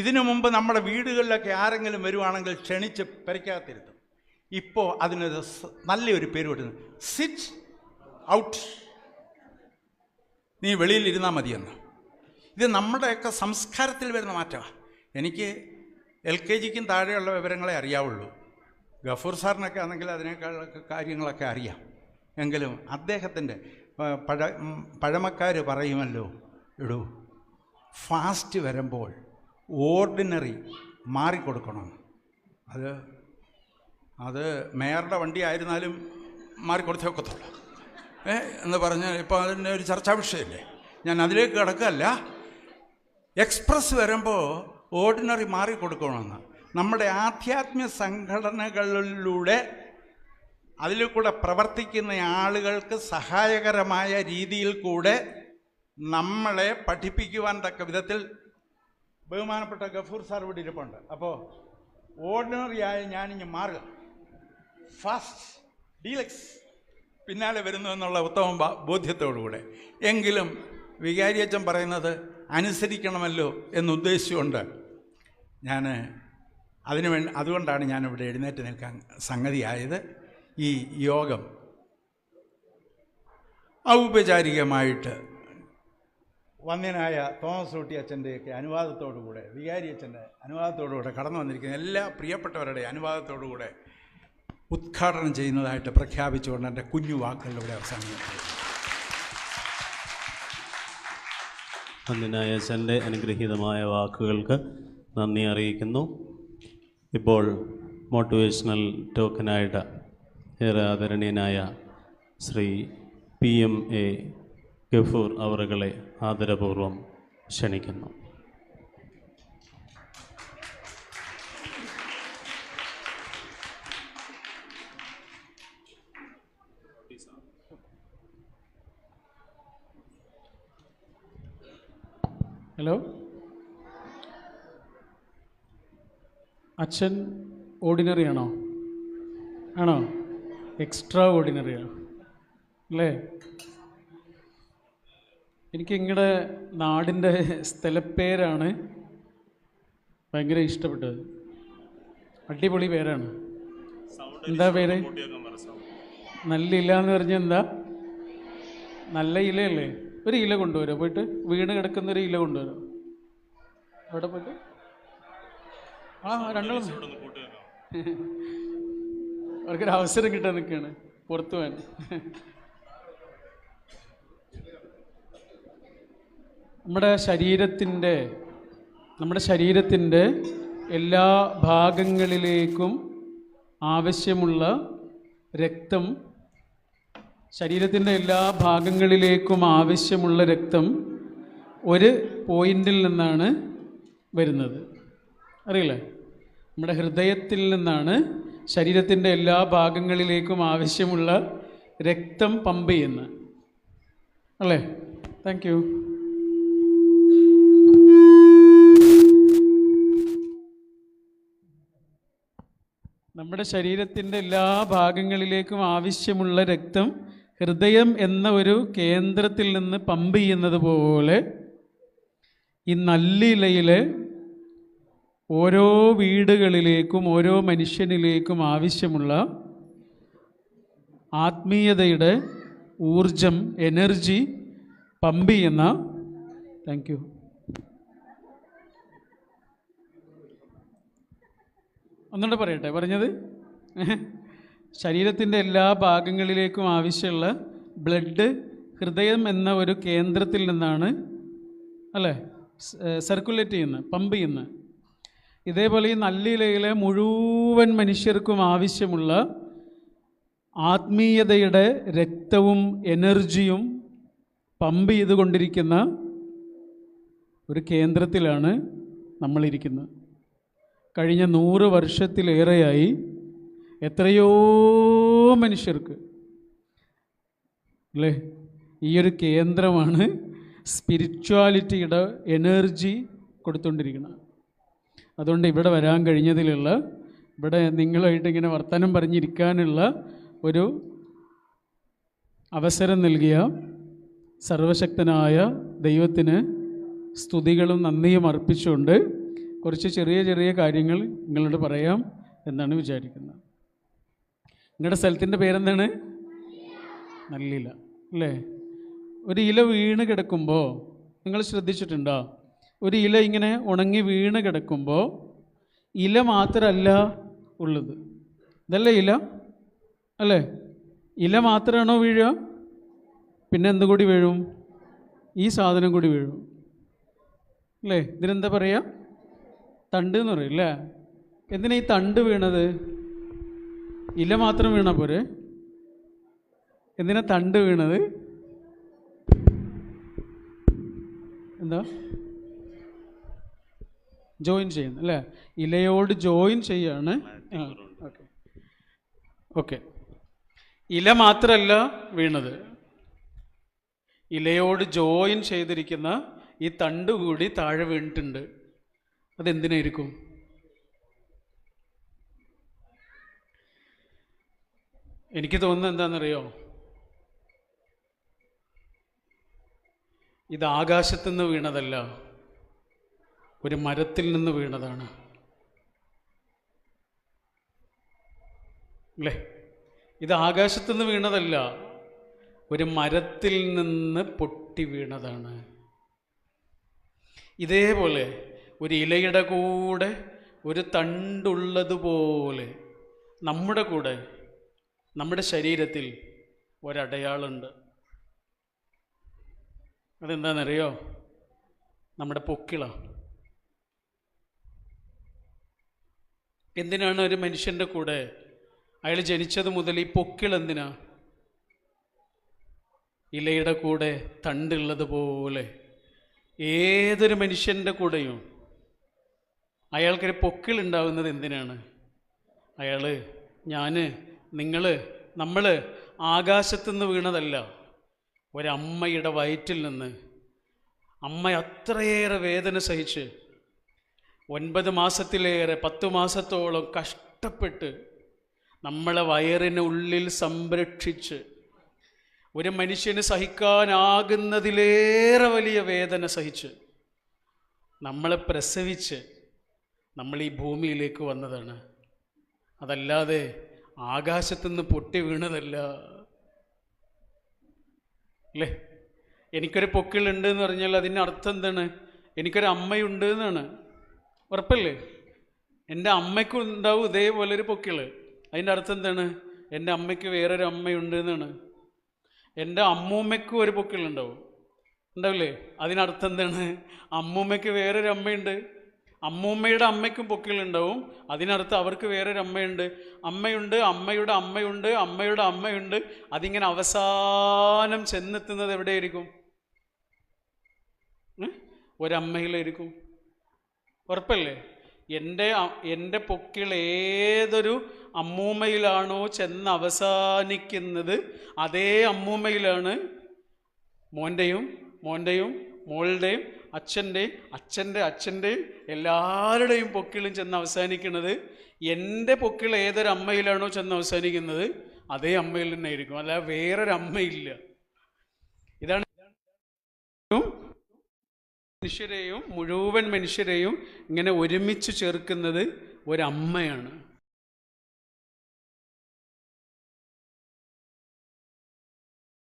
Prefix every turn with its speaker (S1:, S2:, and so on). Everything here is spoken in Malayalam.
S1: ഇതിനു മുമ്പ് നമ്മുടെ വീടുകളിലൊക്കെ ആരെങ്കിലും വരുവാണെങ്കിൽ ക്ഷണിച്ച് പെരയ്ക്കകത്തിരുത്തും. ഇപ്പോൾ അതിനൊരു നല്ലൊരു പേര് കിട്ടുന്നു സിറ്റ് ഔട്ട് നീ വെളിയിൽ ഇരുന്നാൽ മതിയെന്ന്. ഇത് നമ്മുടെയൊക്കെ സംസ്കാരത്തിൽ വരുന്ന മാറ്റമാണ് എനിക്ക് എൽ കെ ജിക്കും താഴെയുള്ള വിവരങ്ങളെ അറിയാവുള്ളൂ. ഗഫൂർ സാറിനൊക്കെ ആണെങ്കിൽ അതിനേക്കാളൊക്കെ കാര്യങ്ങളൊക്കെ അറിയാം. എങ്കിലും അദ്ദേഹത്തിന്റെ പഴ പഴമക്കാർ പറയുമല്ലോ ഇടൂ ഫാസ്റ്റ് വരുമ്പോൾ ഓർഡിനറി മാറിക്കൊടുക്കണം. അത് അത് മേയറുടെ വണ്ടി ആയിരുന്നാലും മാറിക്കൊടുത്തേ ഒക്കത്തുള്ളൂ. ഏ എന്ന് പറഞ്ഞ് ഇപ്പോൾ അതിന്റെ ഒരു ചർച്ചാ വിഷയമല്ലേ? ഞാൻ അതിലേക്ക് കിടക്കല്ല എക്സ്പ്രസ് വരുമ്പോൾ ഓർഡിനറി മാറിക്കൊടുക്കണമെന്ന്. നമ്മുടെ ആധ്യാത്മിക സംഘടനകളിലൂടെ അതിൽ കൂടെ പ്രവർത്തിക്കുന്ന ആളുകൾക്ക് സഹായകരമായ രീതിയിൽ കൂടെ നമ്മളെ പഠിപ്പിക്കുവാൻ തക്ക വിധത്തിൽ ബഹുമാനപ്പെട്ട ഗഫൂർ സാർ ഇവിടെ ഇരിപ്പുണ്ട്. അപ്പോൾ ഓർഡിനറി ആയ ഞാനിങ്ങ് മാറുക. ഫാസ്റ്റ് ഡീലക്സ് പിന്നാലെ വരുന്നു എന്നുള്ള ഉത്തമ ബോധ്യത്തോടുകൂടെ. എങ്കിലും വികാരിയച്ചൻ പറയുന്നത് അനുസരിക്കണമല്ലോ എന്നുദ്ദേശിച്ചുകൊണ്ട് ഞാൻ അതിനു വേണ്ടി അതുകൊണ്ടാണ് ഞാനിവിടെ എഴുന്നേറ്റ് നിൽക്കാൻ സംഗതിയായത്. ഈ യോഗം ഔപചാരികമായിട്ട് വന്യനായ തോമസ് ഊട്ടി അച്ഛന്റെയൊക്കെ അനുവാദത്തോടുകൂടെ വികാരി അച്ഛന്റെ അനുവാദത്തോടുകൂടെ കടന്നു വന്നിരിക്കുന്ന എല്ലാ പ്രിയപ്പെട്ടവരുടെ അനുവാദത്തോടുകൂടെ ഉദ്ഘാടനം ചെയ്യുന്നതായിട്ട് പ്രഖ്യാപിച്ചുകൊണ്ട് എന്റെ കുഞ്ഞു വാക്കുകളിലൂടെ അവസാനിക്കുന്നു
S2: അന്യനായ അച്ഛന്റെ അനുഗ്രഹീതമായ വാക്കുകൾക്ക് നന്ദി അറിയിക്കുന്നു. ഇപ്പോൾ മോട്ടിവേഷണൽ ടോക്കനായിട്ട് ഏറെ ആദരണീയനായ Shri P M A Gafoor അവറുകളെ ആദരപൂർവം ക്ഷണിക്കുന്നു.
S3: ഹലോ അച്ഛൻ ഓർഡിനറി ആണോ? ആണോ? എക്സ്ട്രാ ഓർഡിനറി ആണോ അല്ലേ? എനിക്ക് നിങ്ങളുടെ നാടിന്റെ സ്ഥലപ്പേരാണ് ഭയങ്കര ഇഷ്ടപ്പെട്ടത്. അടിപൊളി പേരാണ്. എന്താ പേര്? നല്ല ഇല എന്ന് പറഞ്ഞാൽ എന്താ? നല്ല ഇലയല്ലേ? ഒരു ഇല കൊണ്ടുവരാം പോയിട്ട് വീണ് കിടക്കുന്ന ഒരു ഇല കൊണ്ടുവരാം അവിടെ പോയിട്ട്? ആ രണ്ടാളും. അവർക്കൊരു അവസരം കിട്ടാൻ നിൽക്കുകയാണ് പുറത്തു പോകാൻ. നമ്മുടെ ശരീരത്തിന്റെ നമ്മുടെ ശരീരത്തിന്റെ എല്ലാ ഭാഗങ്ങളിലേക്കും ആവശ്യമുള്ള രക്തം ശരീരത്തിന്റെ എല്ലാ ഭാഗങ്ങളിലേക്കും ആവശ്യമുള്ള രക്തം ഒരു പോയിന്റിൽ നിന്നാണ് വരുന്നത്. അറിയില്ലേ? നമ്മുടെ ഹൃദയത്തിൽ നിന്നാണ് ശരീരത്തിന്റെ എല്ലാ ഭാഗങ്ങളിലേക്കും ആവശ്യമുള്ള രക്തം പമ്പ് ചെയ്യുന്നത്. അല്ലേ? താങ്ക് നമ്മുടെ ശരീരത്തിന്റെ എല്ലാ ഭാഗങ്ങളിലേക്കും ആവശ്യമുള്ള രക്തം ഹൃദയം എന്ന ഒരു കേന്ദ്രത്തിൽ നിന്ന് പമ്പ് ചെയ്യുന്നത് പോലെ ഈ നല്ലിലയിലെ ഓരോ വീടുകളിലേക്കും ഓരോ മനുഷ്യനിലേക്കും ആവശ്യമുള്ള ആത്മീയതയുടെ ഊർജം എനർജി പമ്പ് ചെയ്യുന്ന താങ്ക് യു. ഒന്നുകൂടെ പറയട്ടെ പറഞ്ഞത്? ശരീരത്തിന്റെ എല്ലാ ഭാഗങ്ങളിലേക്കും ആവശ്യമുള്ള ബ്ലഡ് ഹൃദയം എന്ന ഒരു കേന്ദ്രത്തിൽ നിന്നാണ് അല്ലേ? സർക്കുലേറ്റ് ചെയ്യുന്നത് പമ്പ് ചെയ്യുന്നത്. ഇതേപോലെ ഈ നല്ലിലയിലെ മുഴുവൻ മനുഷ്യർക്കും ആവശ്യമുള്ള ആത്മീയതയുടെ രക്തവും എനർജിയും പമ്പ് ചെയ്തുകൊണ്ടിരിക്കുന്ന ഒരു കേന്ദ്രത്തിലാണ് നമ്മളിരിക്കുന്നത്. കഴിഞ്ഞ നൂറ് വർഷത്തിലേറെയായി എത്രയോ മനുഷ്യർക്ക് അല്ലേ ഈ ഒരു കേന്ദ്രമാണ് സ്പിരിച്വാലിറ്റിയുടെ എനർജി കൊടുത്തുകൊണ്ടിരിക്കുന്നത് അതുകൊണ്ട് ഇവിടെ വരാൻ കഴിഞ്ഞതിലുള്ള ഇവിടെ നിങ്ങളുമായിട്ട് ഇങ്ങനെ വർത്തമാനം പറഞ്ഞിരിക്കാനുള്ള ഒരു അവസരം നൽകിയ സർവശക്തനായ ദൈവത്തിന് സ്തുതികളും നന്ദിയും അർപ്പിച്ചുകൊണ്ട് കുറച്ച് ചെറിയ ചെറിയ കാര്യങ്ങൾ നിങ്ങളോട് പറയാം എന്നാണ് വിചാരിക്കുന്നത്. നിങ്ങളുടെ സ്ഥലത്തിന്റെ പേരെന്താണ്? നല്ലില അല്ലേ? ഒരു ഇല വീണ് കിടക്കുമ്പോൾ നിങ്ങൾ ശ്രദ്ധിച്ചിട്ടുണ്ടോ? ഒരു ഇല ഇങ്ങനെ ഉണങ്ങി വീണ് കിടക്കുമ്പോൾ ഇല മാത്രമല്ല ഉള്ളത്. ഇതല്ലേ ഇല? അല്ലേ? ഇല മാത്രമാണോ വീഴുക? പിന്നെ എന്തുകൂടി വീഴും? ഈ സാധനം കൂടി വീഴും. അല്ലേ? ഇതിനെന്താ പറയുക തണ്ട് എന്ന് പറയും അല്ലേ എന്തിനാ ഈ തണ്ട് വീണത്? ഇല മാത്രം വീണ പോരെ? എന്തിനാ തണ്ട് വീണത്? എന്താ? ജോയിൻ ചെയ്യുന്നു അല്ലേ ഇലയോട് ജോയിൻ ചെയ്യാണ്. ഓക്കെ. ഓക്കെ. ഇല മാത്രമല്ല വീണത്. ഇലയോട് ജോയിൻ ചെയ്തിരിക്കുന്ന ഈ തണ്ട് കൂടി താഴെ വീണിട്ടുണ്ട്. അതെന്തിനായിരിക്കും? എനിക്ക് തോന്നുന്നത് എന്താണെന്നറിയോ? ഇത് ആകാശത്തു നിന്ന് വീണതല്ല ഒരു മരത്തിൽ നിന്ന് വീണതാണ്. അല്ലേ? ഇത് ആകാശത്തു നിന്ന് വീണതല്ല ഒരു മരത്തിൽ നിന്ന് പൊട്ടി വീണതാണ്. ഇതേപോലെ ഒരു ഇലയുടെ കൂടെ ഒരു തണ്ടുള്ളതുപോലെ നമ്മുടെ കൂടെ നമ്മുടെ ശരീരത്തിൽ ഒരടയാളുണ്ട്. അതെന്താണെന്നറിയോ? നമ്മുടെ പൊക്കിള. എന്തിനാണ് ഒരു മനുഷ്യന്റെ കൂടെ അയാൾ ജനിച്ചത് മുതൽ ഈ പൊക്കിൾ എന്തിനാ? ഇലയുടെ കൂടെ തണ്ടുള്ളതുപോലെ ഏതൊരു മനുഷ്യന്റെ കൂടെയും അയാൾക്കൊരു പൊക്കിൾ ഉണ്ടാകുന്നത് എന്തിനാണ്? അയാൾ ഞാൻ നിങ്ങൾ നമ്മൾ ആകാശത്തുനിന്ന് വീണതല്ല. ഒരമ്മയുടെ വയറ്റിൽ നിന്ന്. അമ്മ അത്രയേറെ വേദന സഹിച്ച് ഒൻപത് മാസത്തിലേറെ പത്ത് മാസത്തോളം കഷ്ടപ്പെട്ട് നമ്മളെ വയറിന് ഉള്ളിൽ സംരക്ഷിച്ച് ഒരു മനുഷ്യന് സഹിക്കാനാകുന്നതിലേറെ വലിയ വേദന സഹിച്ച് നമ്മളെ പ്രസവിച്ച് നമ്മൾ ഈ ഭൂമിയിലേക്ക് വന്നതാണ്. അതല്ലാതെ ആകാശത്തുനിന്ന് പൊട്ടി വീണതല്ല. അല്ലേ? എനിക്കൊരു പൊക്കിളുണ്ട് എന്ന് പറഞ്ഞാൽ അതിന്റെ അർത്ഥം എന്താണ്? എനിക്കൊരു അമ്മയുണ്ട് എന്നാണ് ഉറപ്പല്ലേ? എന്റെ അമ്മയ്ക്കും ഉണ്ടാവും ഇതേപോലെ ഒരു പൊക്കിൾ. അതിന്റെ അർത്ഥം എന്താണ്? എന്റെ അമ്മയ്ക്ക് വേറൊരു അമ്മയുണ്ട് എന്നാണ് എന്റെ അമ്മൂമ്മയ്ക്കും ഒരു പൊക്കിളുണ്ടാവും. ഉണ്ടാവില്ലേ? അതിനർത്ഥം എന്താണ്? അമ്മൂമ്മയ്ക്ക് വേറൊരു അമ്മയുണ്ട്. അമ്മൂമ്മയുടെ അമ്മയ്ക്കും പൊക്കിളുണ്ടാവും അതിനർത്ഥം അവർക്ക് വേറൊരു അമ്മയുണ്ട്. അമ്മയുണ്ട് അമ്മയുടെ അമ്മയുണ്ട് അമ്മയുടെ അമ്മയുണ്ട്. അതിങ്ങനെ അവസാനം ചെന്നെത്തുന്നത് എവിടെയായിരിക്കും? ഒരമ്മയിലായിരിക്കും. ഉറപ്പല്ലേ? എന്റെ എന്റെ പൊക്കിൾ ഏതൊരു അമ്മൂമ്മയിലാണോ ചെന്ന് അവസാനിക്കുന്നത് അതേ അമ്മൂമ്മയിലാണ്. മോന്റെയും മോന്റെയും മോളുടെയും അച്ഛന്റെയും അച്ഛന്റെ അച്ഛന്റെയും എല്ലാവരുടെയും പൊക്കിളും ചെന്ന് അവസാനിക്കുന്നത് എന്റെ പൊക്കിൾ ഏതൊരു അമ്മയിലാണോ ചെന്ന് അവസാനിക്കുന്നത് അതേ അമ്മയിൽ തന്നെ അല്ല വേറൊരമ്മയില്ല. ഇതാണ് മനുഷ്യരെയും മുഴുവൻ മനുഷ്യരെയും ഇങ്ങനെ ഒരുമിച്ച് ചേർക്കുന്നത് ഒരമ്മയാണ്.